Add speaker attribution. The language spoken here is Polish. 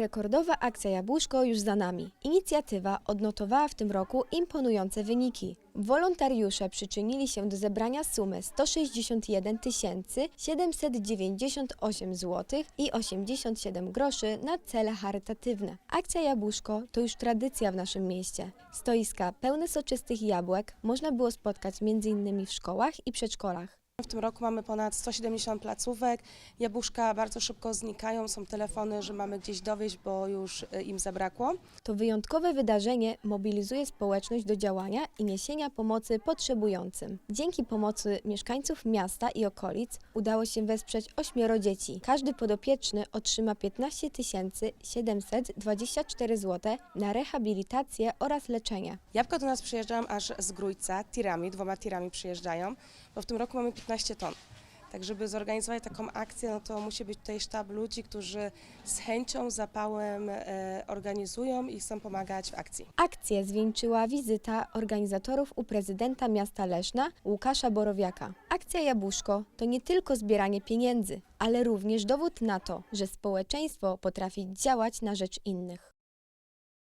Speaker 1: rekordowa akcja Jabłuszko już za nami. Inicjatywa odnotowała w tym roku imponujące wyniki. Wolontariusze przyczynili się do zebrania sumy 161 798 zł i 87 groszy na cele charytatywne. Akcja Jabłuszko to już tradycja w naszym mieście. Stoiska pełne soczystych jabłek można było spotkać m.in. w szkołach i przedszkolach.
Speaker 2: W tym roku mamy ponad 170 placówek. Jabłuszka bardzo szybko znikają, są telefony, że mamy gdzieś dowieść, bo już y, im zabrakło.
Speaker 1: To wyjątkowe wydarzenie mobilizuje społeczność do działania i niesienia pomocy potrzebującym. Dzięki pomocy mieszkańców miasta i okolic udało się wesprzeć ośmioro dzieci. Każdy podopieczny otrzyma 15 724 zł na rehabilitację oraz leczenie.
Speaker 2: Jabłka do nas przyjeżdżają aż z Grójca, tirami, dwoma tirami przyjeżdżają, bo w tym roku mamy 15 ton. Tak, żeby zorganizować taką akcję, no to musi być tutaj sztab ludzi, którzy z chęcią, zapałem e, organizują i chcą pomagać w akcji.
Speaker 1: Akcję zwieńczyła wizyta organizatorów u prezydenta miasta Leszna Łukasza Borowiaka. Akcja Jabłuszko to nie tylko zbieranie pieniędzy, ale również dowód na to, że społeczeństwo potrafi działać na rzecz innych.